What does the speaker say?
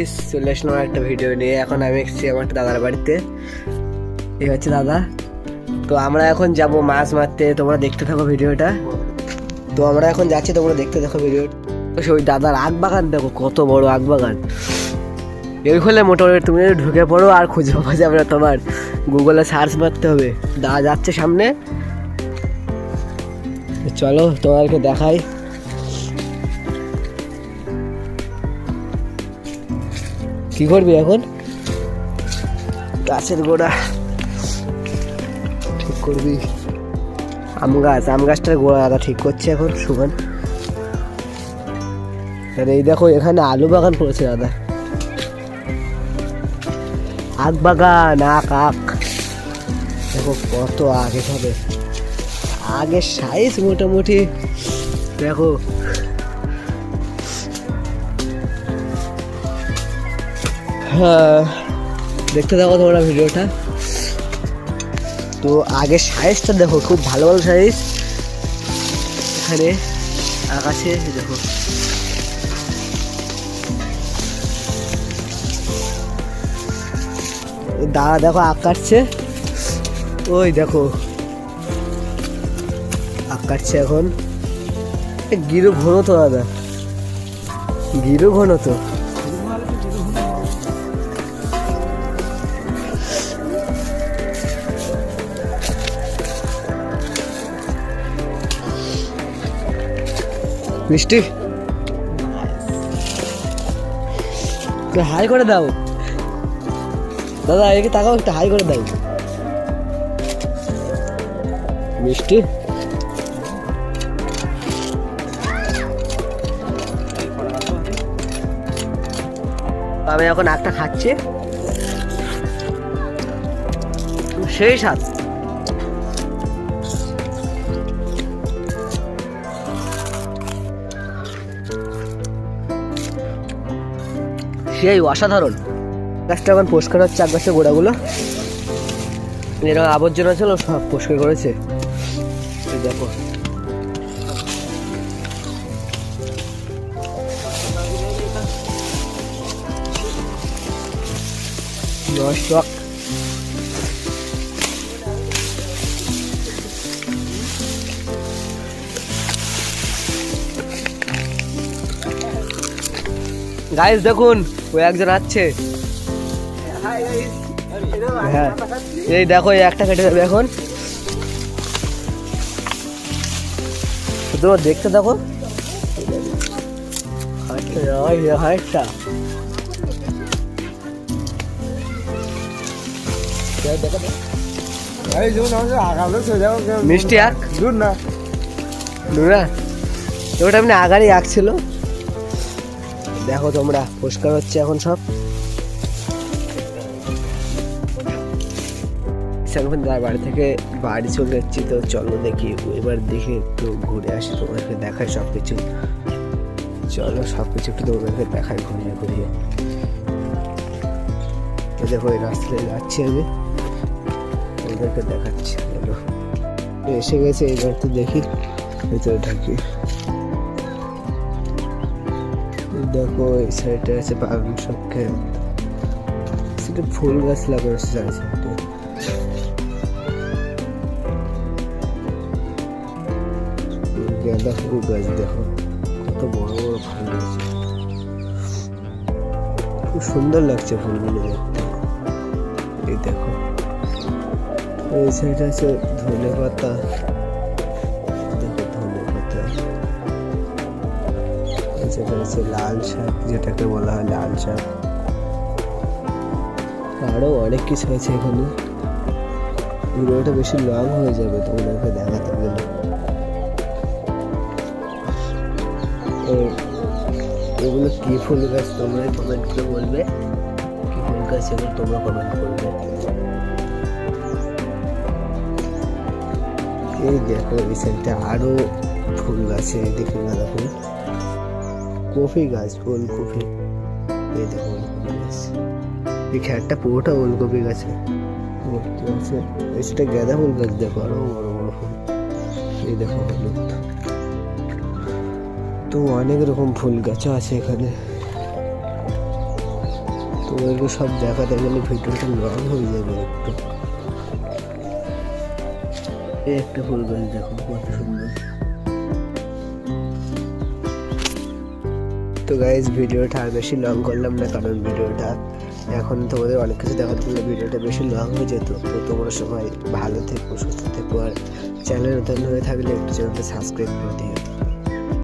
Guys, চলে আসলাম একটা video নিয়ে। এখন আমি এসেছি আমার একটা দাদার বাড়িতে। এই হচ্ছে দাদা। তো আমরা এখন যাব মাছ মারতে। তোমরা দেখতে থাকো ভিডিওটা তো আমরা এখন যাচ্ছি তোমরা দেখতে থাকো ভিডিও ওই দাদার আগ বাগান দেখো কত বড় আগ বাগান এই হলে মোটামুটি তুমি ঢুকে পড়ো আর খুঁজে পাওয়া যাবে না তোমার। গুগলে সার্চ মারতে হবে। দাদা যাচ্ছে সামনে। চলো তোমাদেরকে দেখাই। কি করবি এখন? গাছের গোড়া। ঠিক করবি। আম গাছ, আম গাছটার গোড়া ঠিক করছে এখন সুগান এই দেখো, এখানে আলু বাগান করেছে দাদা। আখ বাগান, আখ আখ। দেখো কত আখ এখানে। আগের সাইজ মোটামুটি, দেখো। দেখতে থাকো তোমরা ভিডিওটা। তো আগের সাইজটা দেখো, খুব ভালো ভালো সাইজ এখানে আকাশে দেখো। দাদা দেখো আখ কাটছে ওই দেখো। আখ কাটছে এখন গিরু ঘন তো দাদা। গিরু ঘন তো মিষ্টি? হাই করে দাও। দাদা, এদিকে তাকাও, একটু হাই করে দাও। মিষ্টি? আমি এখন একটা খাচ্ছি। সেই স্বাদ সেই অসাধারণ। গাছটা এখন পরিষ্কার হচ্ছে গাছের গোড়াগুলো। এরকম আবর্জনা ছিল, সব পরিষ্কার করেছে। দেখো। গাইস দেখুন। ওই একজন আছে। হ্যাঁ। এই দেখো এই একটা কেটে যাবে এখন। তোমরা দেখতে দেখো। হাইটটা মিষ্টি আখ দূর না। নুরা ওটা এমনি আগারই আখ ছিল। দেখো তোমরা, পরিষ্কার হচ্ছে এখন সব? বাড়ি থেকে বাড়ি চলে যাচ্ছি, তো চলো দেখি, এবার দেখে একটু ঘুরে আসি, তোমাদেরকে দেখাই সব কিছু চলো সব কিছু একটু তোমাদেরকে দেখাই ঘুরিয়ে ঘুরিয়ে। দেখো, এই রাস্তায় যাচ্ছি আমি। ওদেরকে দেখাচ্ছি এসে গেছে, এবার তো দেখি, ভিতরে ঢুকি। দেখো, এই সাইডে আছে বাগান সব সেটা ফুল গাছ লাগানো আছে চারি সাইডে গাঁদা ফুল গাছ, দেখো। কত বড় বড় ফুল গাছ। খুব সুন্দর লাগছে ফুলগুলো দেখতে। এই দেখো। এই সাইডে আছে ধনে পাতা যেটা আছে লাল শাক, যেটাকে বলা হয় লাল শাক। আরও অনেক কিছু আছে এখানে। ভিডিওটা বেশি লং হয়ে যাবে তোমাদেরকে দেখাতে গেলে। এগুলো কি ফুল গাছ তোমরা কমেন্ট করে বলবে? কি ফুল গাছ এগুলো তোমরা কমেন্ট করবে? এই দেখো এই সাইডটা আরও ফুল গাছে এদিকে গাঁদা ফুল কফি গাছ, ওলকপি। এই দেখো ওলকপি গাছ। এই খ্যাটটা পুরোটা ওলকপি গাছে ভর্তি সেটা গাঁদা ফুল গাছ দেখো, আরও বড় বড় ফুল। এই দেখো হলুদ। তো অনেক রকম ফুল গাছও আছে এখানে। তো তোমাদেরকে সব দেখাতে গেলে ভিডিওটা লং হয়ে যাবে একটু। এই একটা ফুল গাছ দেখো, কত সুন্দর। তো গাইজ ভিডিওটা আর বেশি লং করলাম না, কারণ ভিডিওটা এখন তোমাদের অনেক কিছু দেখাতে গেলে ভিডিওটা বেশি লং হয়ে যেত। তো তোমরা সবাই ভালো থেকো, সুস্থ থেকো, আর চ্যানেল নতুন হয়ে থাকলে একটু চ্যানেলটা সাবস্ক্রাইব করে দিও।